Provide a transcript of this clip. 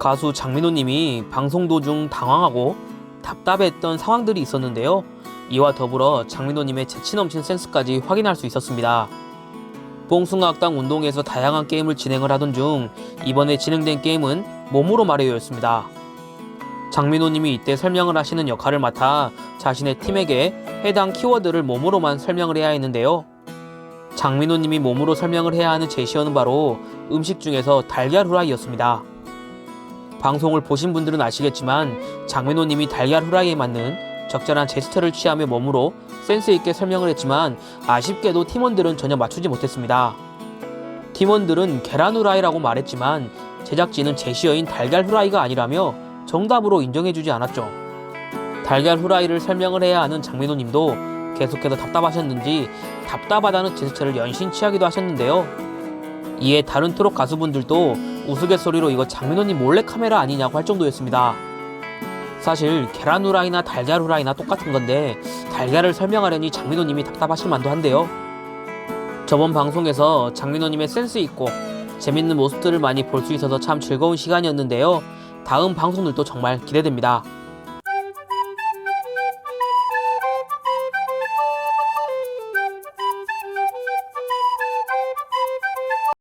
가수 장민호 님이 방송 도중 당황하고 답답했던 상황들이 있었는데요. 이와 더불어 장민호 님의 재치 넘치는 센스까지 확인할 수 있었습니다. 뽕숭아학당 운동에서 다양한 게임을 진행을 하던 중 이번에 진행된 게임은 몸으로 말해요였습니다. 장민호 님이 이때 설명을 하시는 역할을 맡아 자신의 팀에게 해당 키워드를 몸으로만 설명을 해야 했는데요. 장민호 님이 몸으로 설명을 해야 하는 제시어는 바로 음식 중에서 달걀 후라이였습니다. 방송을 보신 분들은 아시겠지만 장민호님이 달걀 후라이에 맞는 적절한 제스처를 취하며 몸으로 센스 있게 설명을 했지만 아쉽게도 팀원들은 전혀 맞추지 못했습니다. 팀원들은 계란 후라이라고 말했지만 제작진은 제시어인 달걀 후라이가 아니라며 정답으로 인정해주지 않았죠. 달걀 후라이를 설명을 해야 하는 장민호님도 계속해서 답답하셨는지 답답하다는 제스처를 연신 취하기도 하셨는데요. 이에 다른 트롯 가수분들도 우스갯소리로 이거 장민호님 몰래 카메라 아니냐고 할 정도였습니다. 사실 계란 후라이나 달걀 후라이나 똑같은 건데 달걀을 설명하려니 장민호님이 답답하실 만도 한데요. 저번 방송에서 장민호님의 센스 있고 재밌는 모습들을 많이 볼 수 있어서 참 즐거운 시간이었는데요. 다음 방송들도 정말 기대됩니다.